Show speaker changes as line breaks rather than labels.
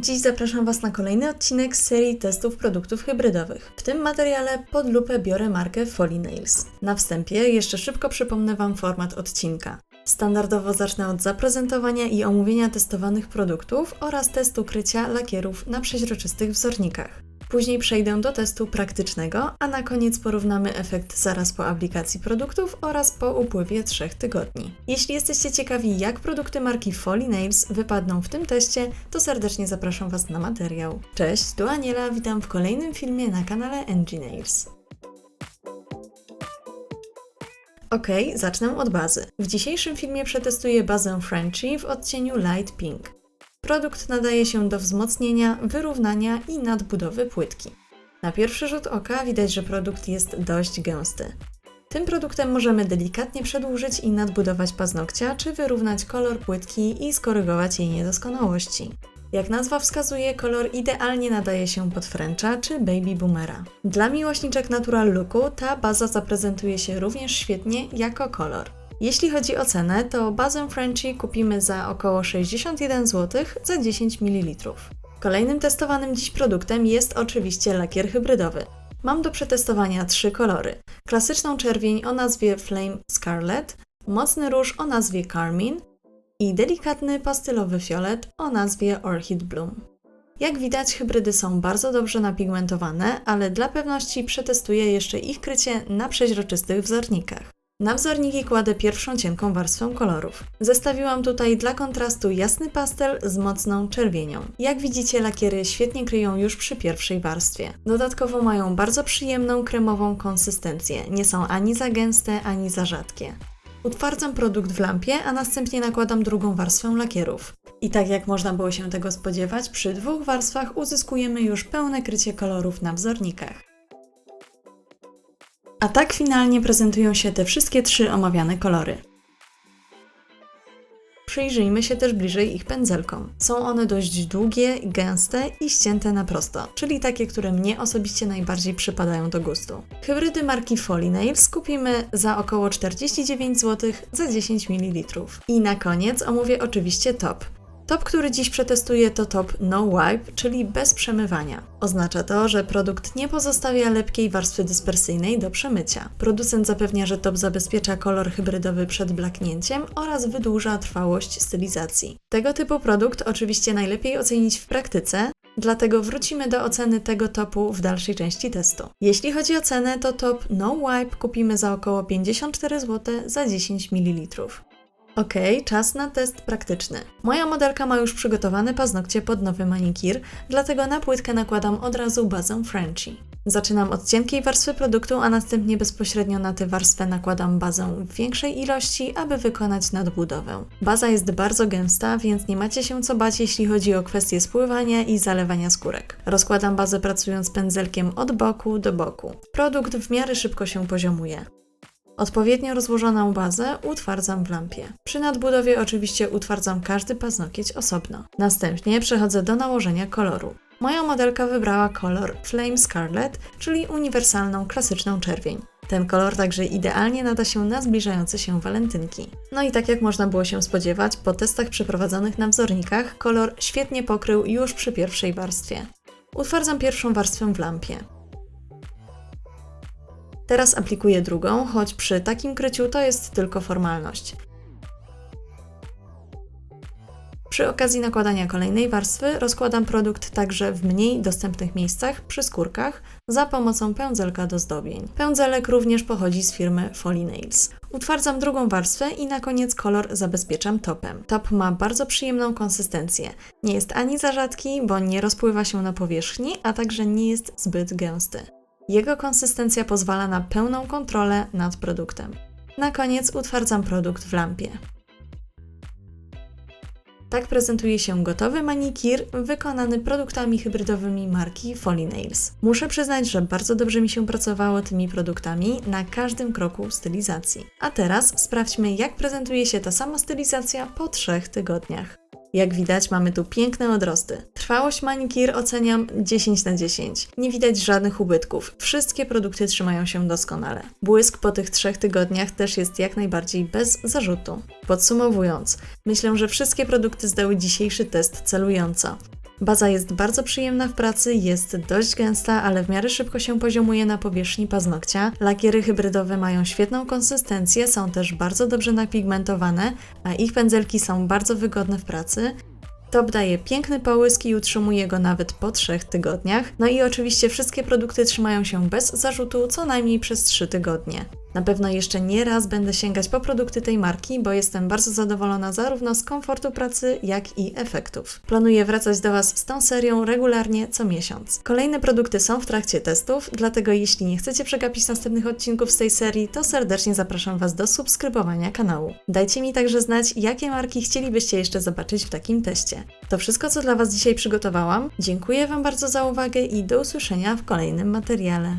Dziś zapraszam Was na kolejny odcinek z serii testów produktów hybrydowych. W tym materiale pod lupę biorę markę Folly Nails. Na wstępie jeszcze szybko przypomnę Wam format odcinka. Standardowo zacznę od zaprezentowania i omówienia testowanych produktów oraz testu krycia lakierów na przeźroczystych wzornikach. Później przejdę do testu praktycznego, a na koniec porównamy efekt zaraz po aplikacji produktów oraz po upływie 3 tygodni. Jeśli jesteście ciekawi, jak produkty marki Folly Nails wypadną w tym teście, to serdecznie zapraszam Was na materiał. Cześć, tu Aniela, witam w kolejnym filmie na kanale NG Nails. Ok, zacznę od bazy. W dzisiejszym filmie przetestuję bazę Frenchie w odcieniu Light Pink. Produkt nadaje się do wzmocnienia, wyrównania i nadbudowy płytki. Na pierwszy rzut oka widać, że produkt jest dość gęsty. Tym produktem możemy delikatnie przedłużyć i nadbudować paznokcia, czy wyrównać kolor płytki i skorygować jej niedoskonałości. Jak nazwa wskazuje, kolor idealnie nadaje się pod Frencha czy Baby Boomera. Dla miłośniczek natural looku ta baza zaprezentuje się również świetnie jako kolor. Jeśli chodzi o cenę, to bazę Frenchie kupimy za około 61 zł za 10 ml. Kolejnym testowanym dziś produktem jest oczywiście lakier hybrydowy. Mam do przetestowania trzy kolory. Klasyczną czerwień o nazwie Flame Scarlet, mocny róż o nazwie Carmine i delikatny pastylowy fiolet o nazwie Orchid Bloom. Jak widać, hybrydy są bardzo dobrze napigmentowane, ale dla pewności przetestuję jeszcze ich krycie na przeźroczystych wzornikach. Na wzorniki kładę pierwszą cienką warstwę kolorów. Zestawiłam tutaj dla kontrastu jasny pastel z mocną czerwienią. Jak widzicie, lakiery świetnie kryją już przy pierwszej warstwie. Dodatkowo mają bardzo przyjemną kremową konsystencję. Nie są ani za gęste, ani za rzadkie. Utwardzam produkt w lampie, a następnie nakładam drugą warstwę lakierów. I tak jak można było się tego spodziewać, przy dwóch warstwach uzyskujemy już pełne krycie kolorów na wzornikach. A tak finalnie prezentują się te wszystkie trzy omawiane kolory. Przyjrzyjmy się też bliżej ich pędzelkom. Są one dość długie, gęste i ścięte na prosto, czyli takie, które mnie osobiście najbardziej przypadają do gustu. Hybrydy marki Folly Nails kupimy za około 49 zł za 10 ml. I na koniec omówię oczywiście top. Top, który dziś przetestuję to top No Wipe, czyli bez przemywania. Oznacza to, że produkt nie pozostawia lepkiej warstwy dyspersyjnej do przemycia. Producent zapewnia, że top zabezpiecza kolor hybrydowy przed blaknięciem oraz wydłuża trwałość stylizacji. Tego typu produkt oczywiście najlepiej ocenić w praktyce, Dlatego wrócimy do oceny tego topu w dalszej części testu. Jeśli chodzi o cenę, to top No Wipe kupimy za około 54 zł za 10 ml. Ok, czas na test praktyczny. Moja modelka ma już przygotowane paznokcie pod nowy manikir, dlatego na płytkę nakładam od razu bazę Frenchie. Zaczynam od cienkiej warstwy produktu, a następnie bezpośrednio na tę warstwę nakładam bazę w większej ilości, aby wykonać nadbudowę. Baza jest bardzo gęsta, więc nie macie się co bać, jeśli chodzi o kwestię spływania i zalewania skórek. Rozkładam bazę pracując pędzelkiem od boku do boku. Produkt w miarę szybko się poziomuje. Odpowiednio rozłożoną bazę utwardzam w lampie. Przy nadbudowie oczywiście utwardzam każdy paznokieć osobno. Następnie przechodzę do nałożenia koloru. Moja modelka wybrała kolor Flame Scarlet, czyli uniwersalną, klasyczną czerwień. Ten kolor także idealnie nada się na zbliżające się walentynki. No i tak jak można było się spodziewać, po testach przeprowadzonych na wzornikach, kolor świetnie pokrył już przy pierwszej warstwie. Utwardzam pierwszą warstwę w lampie. Teraz aplikuję drugą, choć przy takim kryciu to jest tylko formalność. Przy okazji nakładania kolejnej warstwy rozkładam produkt także w mniej dostępnych miejscach przy skórkach za pomocą pędzelka do zdobień. Pędzelek również pochodzi z firmy Folly Nails. Utwardzam drugą warstwę i na koniec kolor zabezpieczam topem. Top ma bardzo przyjemną konsystencję. Nie jest ani za rzadki, bo nie rozpływa się na powierzchni, a także nie jest zbyt gęsty. Jego konsystencja pozwala na pełną kontrolę nad produktem. Na koniec utwardzam produkt w lampie. Tak prezentuje się gotowy manikir wykonany produktami hybrydowymi marki Folly Nails. Muszę przyznać, że bardzo dobrze mi się pracowało tymi produktami na każdym kroku stylizacji. A teraz sprawdźmy, jak prezentuje się ta sama stylizacja po trzech tygodniach. Jak widać, mamy tu piękne odrosty. Trwałość manikir oceniam 10 na 10. Nie widać żadnych ubytków. Wszystkie produkty trzymają się doskonale. Błysk po tych trzech tygodniach też jest jak najbardziej bez zarzutu. Podsumowując, myślę, że wszystkie produkty zdały dzisiejszy test celująco. Baza jest bardzo przyjemna w pracy, jest dość gęsta, ale w miarę szybko się poziomuje na powierzchni paznokcia. Lakiery hybrydowe mają świetną konsystencję, są też bardzo dobrze napigmentowane, a ich pędzelki są bardzo wygodne w pracy. Top daje piękny połysk i utrzymuje go nawet po 3 tygodniach. No i oczywiście wszystkie produkty trzymają się bez zarzutu co najmniej przez 3 tygodnie. Na pewno jeszcze nie raz będę sięgać po produkty tej marki, bo jestem bardzo zadowolona zarówno z komfortu pracy, jak i efektów. Planuję wracać do Was z tą serią regularnie co miesiąc. Kolejne produkty są w trakcie testów, dlatego jeśli nie chcecie przegapić następnych odcinków z tej serii, to serdecznie zapraszam Was do subskrybowania kanału. Dajcie mi także znać, jakie marki chcielibyście jeszcze zobaczyć w takim teście. To wszystko, co dla Was dzisiaj przygotowałam. Dziękuję Wam bardzo za uwagę i do usłyszenia w kolejnym materiale.